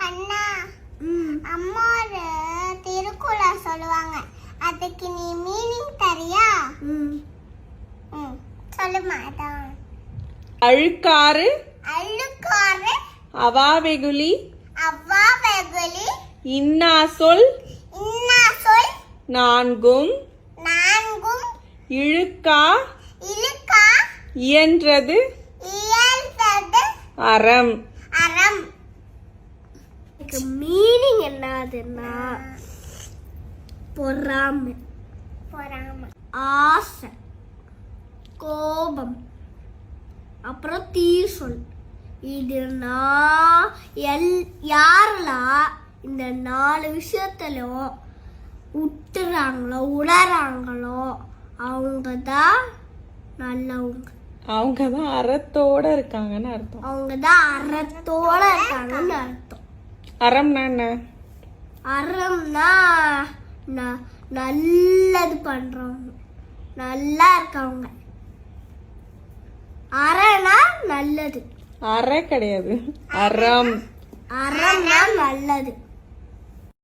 அண்ணா ம். அம்மா ஒரு திருக்குறள் சொல்லுவாங்க. அதுக்கு நீ மீனிங் தரியா? ம். ம் சொல்லுமா அதான் அழுக்காறு அவாவெகுளி அவ்வா வெகுலி இன்னா சொல் இன்னா சொல் நான்கும் நான்கும் இழுக்கா இழுக்கா இயன்றது இயல்பது அறம். அறம். இதுக்கு மீனிங் என்னதுன்னா பொறாமை. பொறாம. ஆசை. கோபம். அப்புறம் தீர் சொல் இது நான் எல் யாரெல்லாம் இந்த நாலு விஷயத்திலும் விட்டுறாங்களோ உணராங்களோ அவங்க தான் நல்லவங்க. அவங்க தான் அறத்தோட இருக்காங்கன்னு அர்த்தம். அவங்க தான் அறத்தோட இருக்காங்கன்னு அர்த்தம். அறம்னா என்ன? அறம்னா நல்லது பண்றவங்க. நல்லா இருக்கவங்க. அறனா நல்லது. அற கிடையாது. அறம். அறம்னா நல்லது.